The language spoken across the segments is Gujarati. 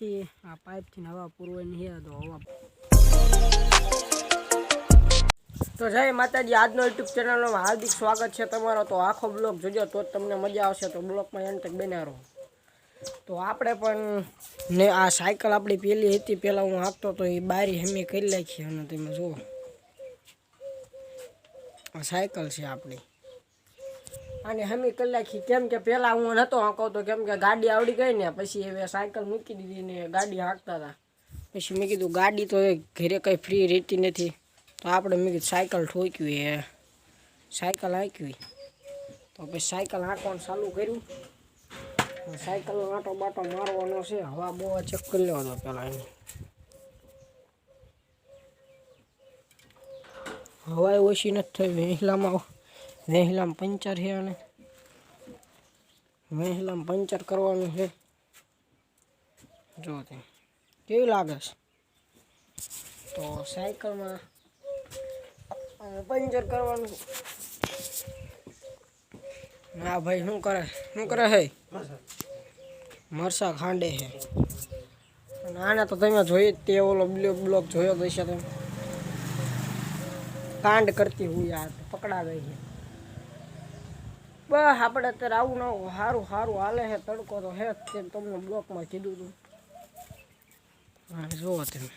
નથી આ પાઇપથી હવા પૂરવાની છે, તો હવા તો જય માતાજી, આજનો યુટ્યુબ ચેનલમાં હાર્દિક સ્વાગત છે તમારો. તો આખો બ્લોગ જોજો, તો જ તમને મજા આવશે. તો બ્લોગમાં એન તક રહો. તો આપણે પણ ને આ સાયકલ આપણી પેલી હતી પહેલાં હું હાંકતો તો એ બારી હેમી કરી નાખી અને તમે જુઓ. આ સાયકલ છે આપણી. અને હમી કલાકી કેમ કે પહેલાં હું નહોતો હાંકતો કેમ કે ગાડી આવડી ગઈ ને, પછી હવે સાયકલ મૂકી દીધી ને ગાડી હાંકતા હતા. પછી મેં કીધું, ગાડી તો ઘરે કંઈ ફ્રી રહેતી નથી. તો આપણે, મેં કીધું, સાયકલ ઠોક્યું એ સાયકલ હાંકવી. તો પછી સાયકલ હાંકવાનું ચાલુ કર્યું. સાયકલનો આંટો બાટો મારવાનો છે. હવા બહુ ચેક કરી લેવો હતો પહેલાં એની હવાએ ઓછી નથી થઈ, વહેલામાં વહેલામાં પંચર છે અને વહેલામાં પંચર કરવાનું છે. જો તે કેવી લાગે છે? તો સાયકલમાં પંચર કરવાનું. ના ભાઈ, શું કરે? શું કરે હે? મરસા ખાંડે છે આને તો તમે જોઈ તે ઓલો બ્લોક જોયો તો છે તમે. કાંડ કરતી હું યાર પકડા ગઈ છે. બસ આપણે અત્યારે આવું ન સારું સારું હાલે છે તડકો તો હે તેમ તમને બ્લોકમાં કીધું હતું જુઓ તમે.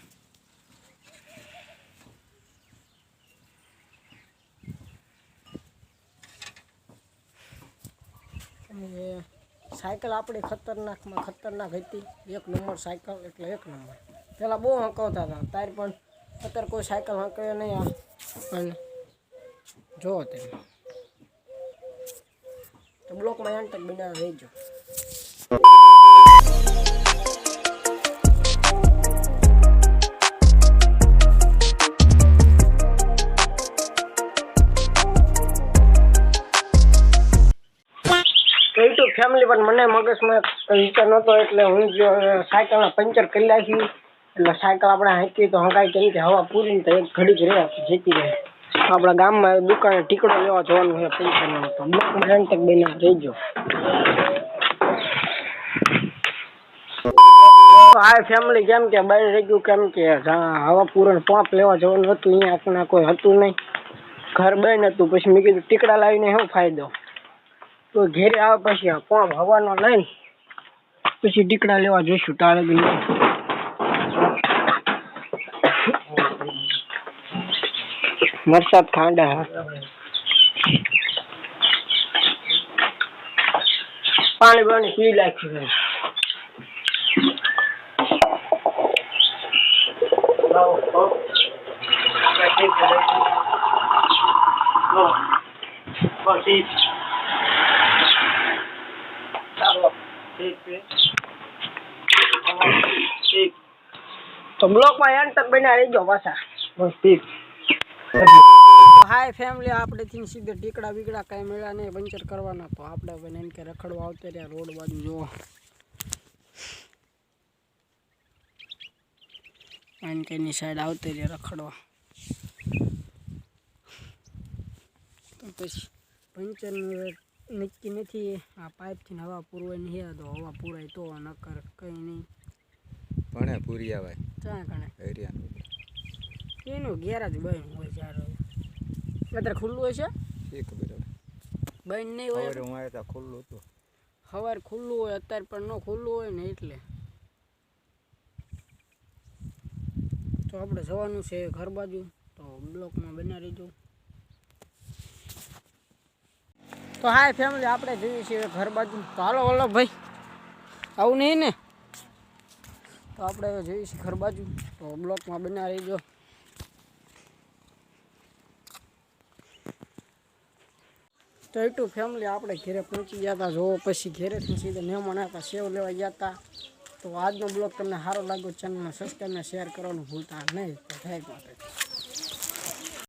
સાયકલ આપણી ખતરનાકમાં ખતરનાક હતી. એક નંબર સાયકલ એટલે એક નંબર. પહેલાં બહુ હંકાવતા હતા. તાર પણ અત્યારે કોઈ સાયકલ હંકાવે નહીં આ. અને જુઓ તમે. તો બ્લોકમાં એન તક બનાવી રહેજો ફેમિલી પણ મને મગજમાં વિચાર નહોતો, એટલે હું જો સાયકલના પંચર કરી નાખી. એટલે સાયકલ આપણે હાંકી તો હંકાઈ કેમ કે હવા પૂરી તો એક ઘડી જ રહ્યા જીતી રહે. આપણા ગામમાં દુકાને ટીકડો લેવા જવાનું છે પંચરનો તો બ્લોકમાં તક બનાવી રહેજો. હાય ફેમિલી કેમ કે બહાર રહી ગયું, કેમ કે હવા પૂરણ પોંપ લેવા જવાનું હતું, અહીંયા આપણા કોઈ હતું નહીં. ઘર બંધ હતું પછી મેં કીધું ટીકડા લાવીને શું ફાયદો? તો ઘેરે આવે પછી પોંપ હવાનો લઈને, પછી ટીકડા લેવા જઈશું, તારે બી વરસાદ ખાંડા. હા પાણી પાણી પી નાખ્યું ઠીક તો બ્લોકમાં એન તક બન્યા રહેજો પાછા. હાય ફેમિલી આપણે થી સીધે ટીકડા બીકડા કાંઈ મળ્યા નહીં પંચર કરવાના. તો આપણે હવે કે રખડવા આવતા રહ્યા રોડ બાજુ જો. એન કેની સાઈડ આવતી રહ્યા રખડવા. તો પછી પંચરનું નક્કી નથી. આ પાઇપથી હવા પૂરવાની છે તો હવા પૂરાય તો નકર કંઈ નહીં. ભણે પૂરી આવે ત્યાં કણે એરિયાનું એનું ઘેર જ બંધ હોય ચાર અત્યારે ખુલ્લું હોય છે એક ખબર હવે નહીં હોય? હું આવ્યો ત્યાં ખુલ્લું હતું. સવાર ખુલ્લું હોય અત્યારે પણ ન ખુલ્લું હોય ને એટલે. તો આપણે જવાનું છે ઘર બાજુ તો બ્લોકમાં બના રહીજો. તો હાય ફેમિલી આપણે જોઈએ છીએ ઘર બાજુ. તો હાલો વલ્લભભાઈ ભાઈ આવું નહીં ને? તો આપણે જઈએ જોઈએ છીએ ઘર બાજુ. તો બ્લોકમાં બના રહીજો. તો એટલું ફેમિલી આપણે ઘરે પહોંચી ગયા હતા જો પછી ઘેરે સીધા મહેમાન હતા સેવ લેવા ગયા હતા તો આજનો બ્લોગ તમને સારો લાગ્યો ચેનલને સબસ્ક્રાઈબ શેર કરવાનું ભૂલતા નહીં. તો માતાજી.